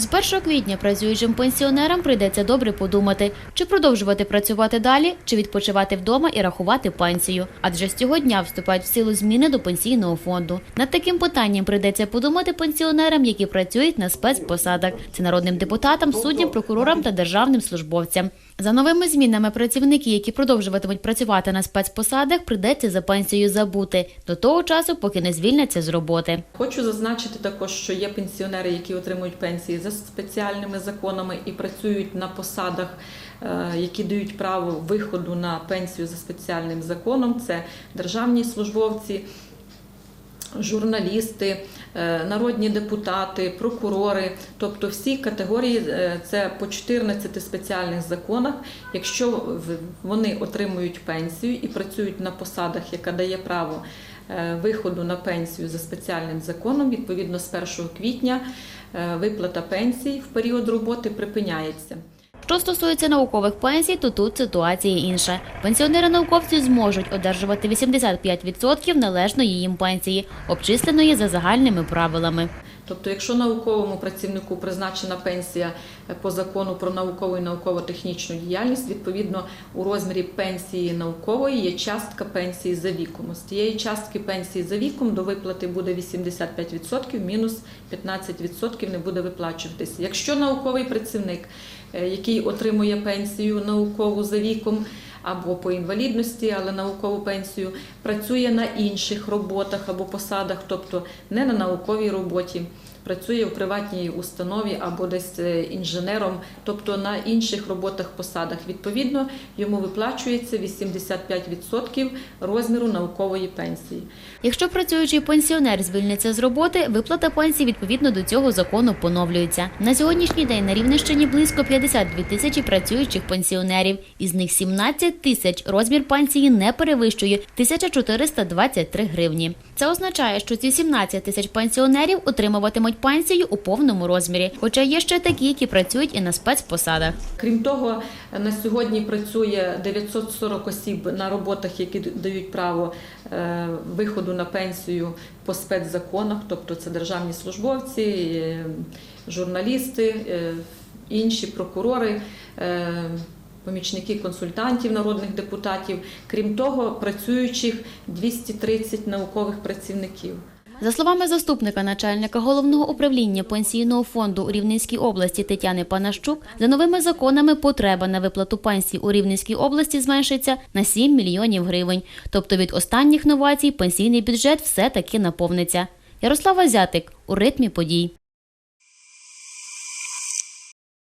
З 1 квітня працюючим пенсіонерам прийдеться добре подумати, чи продовжувати працювати далі, чи відпочивати вдома і рахувати пенсію. Адже з цього дня вступають в силу зміни до пенсійного фонду. Над таким питанням прийдеться подумати пенсіонерам, які працюють на спецпосадах. Це народним депутатам, суддям, прокурорам та державним службовцям. За новими змінами працівники, які продовжуватимуть працювати на спецпосадах, прийдеться за пенсією забути до того часу, поки не звільняться з роботи. Хочу зазначити також, що є пенсіонери, які отримують пенсії за спеціальними законами і працюють на посадах, е, які дають право виходу на пенсію за спеціальним законом. Це державні службовці, журналісти, е, народні депутати, прокурори, тобто всі категорії е, це по 14 спеціальних законах. Якщо вони отримують пенсію і працюють на посадах, яка дає право виходу на пенсію за спеціальним законом, відповідно з 1 квітня е, виплата пенсій в період роботи припиняється. Що стосується наукових пенсій, то тут ситуація інша. Пенсіонери-науковці зможуть одержувати 85% належної їм пенсії, обчисленої за загальними правилами. Тобто, якщо науковому працівнику призначена пенсія е, по закону про наукову і науково-технічну діяльність, відповідно у розмірі пенсії наукової є частка пенсії за віком. З тієї частки пенсії за віком до виплати буде 85%, мінус 15% не буде виплачуватися. Якщо науковий працівник, е, який отримує пенсію наукову за віком, або по інвалідності, але наукову пенсію, працює на інших роботах або посадах, тобто не на науковій роботі, працює в приватній установі або десь е, інженером, тобто на інших роботах посадах. Відповідно, йому виплачується 85% розміру наукової пенсії. Якщо працюючий пенсіонер звільниться з роботи, виплата пенсії відповідно до цього закону поновлюється. На сьогоднішній день на Рівненщині близько 52 тисячі працюючих пенсіонерів. Із них 17 тисяч розмір пенсії не перевищує 1423 гривні. Це означає, що ці 17 тисяч пенсіонерів отримуватимуть пенсію у повному розмірі, хоча є ще такі, які працюють і на спецпосадах. Крім того, на сьогодні працює 940 осіб на роботах, які дають право е, виходу на пенсію по спецзаконах, тобто це державні службовці, е, журналісти, е, інші прокурори. Помічники консультантів народних депутатів, крім того, працюючих 230 наукових працівників. За словами заступника начальника головного управління пенсійного фонду у Рівненській області Тетяни Панащук, за новими законами потреба на виплату пенсій у Рівненській області зменшиться на 7 мільйонів гривень. Тобто від останніх новацій пенсійний бюджет все таки наповниться. Ярослава Зятик у ритмі подій.